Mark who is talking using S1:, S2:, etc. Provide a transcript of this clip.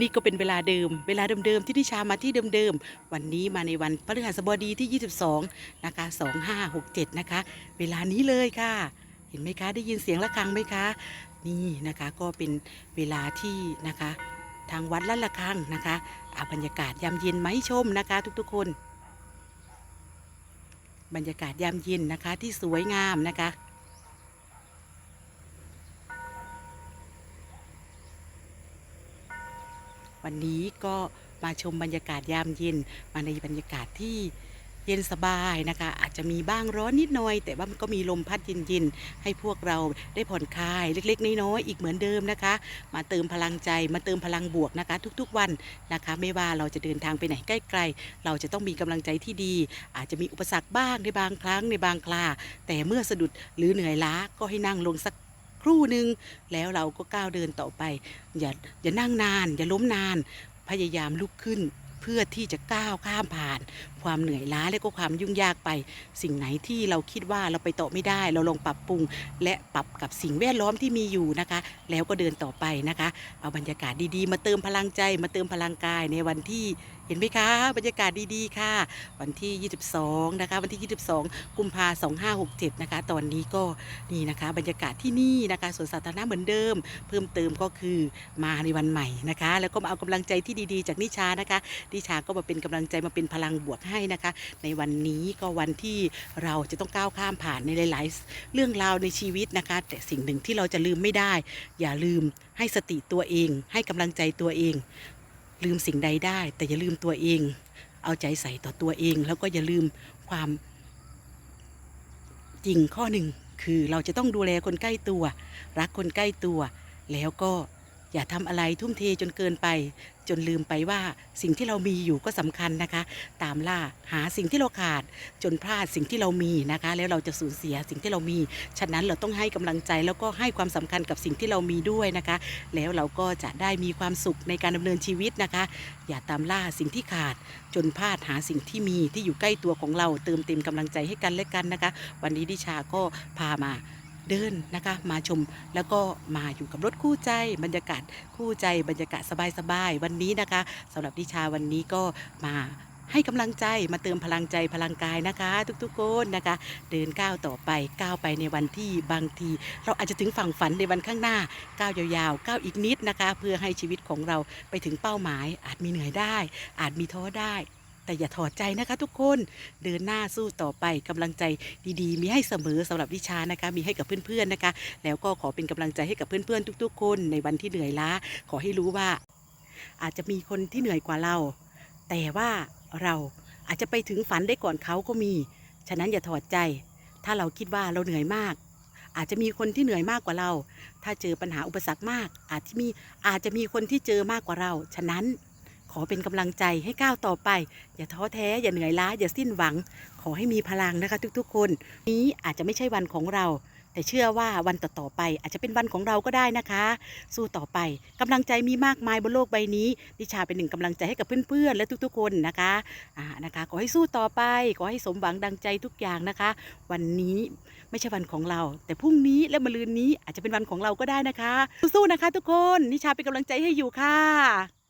S1: นี่ก็เป็นเวลาเดิม เวลาเดิมๆที่นิชามาที่เดิมๆ วันนี้มาในวันพฤหัสบดีที่ 22 นะคะ 2567 นะคะ เวลานี้เลยค่ะ เห็นไหมคะ ได้ยินเสียงะระฆังไหมคะ นี่นะคะก็เป็นเวลาที่นะคะ ทางวัดละละฆังนะคะอาบรรยากาศยามเย็นไหมชมนะคะ ทุกๆคน บรรยากาศยามเย็นนะคะที่สวยงามนะคะ วันนี้ก็มาชมบรรยากาศยามเย็น มาในบรรยากาศที่เย็นสบายนะคะ อาจจะมีบ้างร้อนนิดหน่อย แต่ว่ามันก็มีลมพัดเย็นๆให้พวกเราได้ผ่อนคลายเล็กๆน้อยๆอีกเหมือนเดิมนะคะ มาเติมพลังใจมาเติมพลังบวกนะคะ ทุกๆวันนะคะ ไม่ว่าเราจะเดินทางไปไหนใกล้ๆเราจะต้องมีกำลังใจที่ดี อาจจะมีอุปสรรคบ้างในบางครั้งในบางคราแต่เมื่อสะดุดหรือเหนื่อยล้าก็ให้นั่งลงสัก ครู่หนึ่งแล้วเราก็ก้าวเดินต่อไป อย่าอย่านั่งนาน อย่าล้มนาน พยายามลุกขึ้นเพื่อที่จะก้าวข้ามผ่าน ความเหนื่อยล้าและก็ความยุ่งยากไป สิ่งไหนที่เราคิดว่าเราไปต่อไม่ได้ เราลองปรับปรุง และปรับกับสิ่งแวดล้อมที่มีอยู่นะคะ แล้วก็เดินต่อไปนะคะ เอาบรรยากาศดีๆ มาเติมพลังใจมาเติมพลังกายในวันที่เห็นไหมคะ บรรยากาศดีๆค่ะ วันที่ 22 นะคะ วันที่ 22 กุมภา2567 นะคะ ตอนนี้ก็นี่นะคะ บรรยากาศที่นี่นะคะสวนสาธารณะเหมือนเดิม เพิ่มเติมก็คือมาในวันใหม่นะคะ แล้วก็มาเอากำลังใจที่ดีๆ จากนิชานะคะนิชาก็มาเป็นกำลังใจมาเป็นพลังบวกให้นะคะ ในวันนี้ก็วันที่เราจะต้องก้าวข้ามผ่านในหลายๆ เรื่องราวในชีวิตนะคะ แต่สิ่งหนึ่งที่เราจะลืมไม่ได้ อย่าลืมให้สติตัวเอง ให้กำลังใจตัวเอง ลืมสิ่งใดได้ แต่อย่าลืมตัวเอง เอาใจใส่ต่อตัวเอง แล้วก็อย่าลืมความจริงข้อหนึ่งคือเราจะต้องดูแลคนใกล้ตัว รักคนใกล้ตัว แล้วก็ อย่าทำอะไรทุ่มเทจนเกินไป จนลืมไปว่าสิ่งที่เรามีอยู่ก็สำคัญนะคะ ตามล่าหาสิ่งที่เราขาด จนพลาดสิ่งที่เรามีนะคะ แล้วเราจะสูญเสียสิ่งที่เรามี ฉะนั้นเราต้องให้กำลังใจแล้วก็ให้ความสำคัญกับสิ่งที่เรามีด้วยนะคะ แล้วเราก็จะได้มีความสุขในการดำเนินชีวิตนะคะ อย่าตามล่าสิ่งที่ขาด จนพลาดหาสิ่งที่มีที่อยู่ใกล้ตัวของเราเติมเต็มกำลังใจให้กันและกันนะคะ วันนี้ดิชาก็พามา เดินนะคะมาชมแล้วก็มาอยู่กับรถคู่ใจ บรรยากาศคู่ใจ บรรยากาศสบายๆวันนี้นะคะสำหรับดิชาวันนี้ก็มาให้กำลังใจมาเติมพลังใจพลังกายนะคะ ทุกๆคนนะคะ เดินก้าวต่อไปก้าวไปในวันที่บางที เราอาจจะถึงฝั่งฝันในวันข้างหน้าก้าวยาวๆก้าวอีกนิดนะคะ เพื่อให้ชีวิตของเราไปถึงเป้าหมาย อาจมีเหนื่อยได้ อาจมีท้อได้ แต่อย่าถอดใจนะคะทุกคนเดินหน้าสู้ต่อไปกำลังใจดีๆ มีให้เสมอสำหรับวิชานะคะ มีให้กับเพื่อนๆนะคะ แล้วก็ขอเป็นกำลังใจให้กับเพื่อนๆ ทุก ๆ คนในวันที่เหนื่อยล้า ขอให้รู้ว่า อาจจะมีคนที่เหนื่อยกว่าเรา แต่ว่าเราอาจจะไปถึงฝันได้ก่อนเขาก็มี ฉะนั้นอย่าถอดใจ ถ้าเราคิดว่าเราเหนื่อยมากอาจจะมีคนที่เหนื่อยมากกว่าเรา ถ้าเจอปัญหาอุปสรรคมาก อาจจะมีอาจจะมีคนที่เจอมากกว่าเรา ฉะนั้น ขอเป็นกำลังใจให้ก้าวต่อไป อย่าท้อแท้ อย่าเหนื่อยล้า อย่าสิ้นหวัง ขอให้มีพลังนะคะทุกๆ คน นี้อาจจะไม่ใช่วันของเรา แต่เชื่อว่าวันต่อๆไป อาจจะเป็นวันของเราก็ได้นะคะ สู้ต่อไปกำลังใจมีมากมายบนโลกใบนี้ดิชาเป็นหนึ่งกำลังใจให้กับเพื่อนๆและทุกๆ คนนะคะอ่านะคะ ขอให้สู้ต่อไป ขอให้สมหวังดังใจทุกอย่างนะคะ วันนี้ไม่ใช่วันของเรา แต่พรุ่งนี้และมะรืนนี้อาจจะเป็นวันของเราก็ได้นะคะ สู้ๆนะคะ ทุกคนนิชาเป็นกำลังใจให้อยู่ค่ะ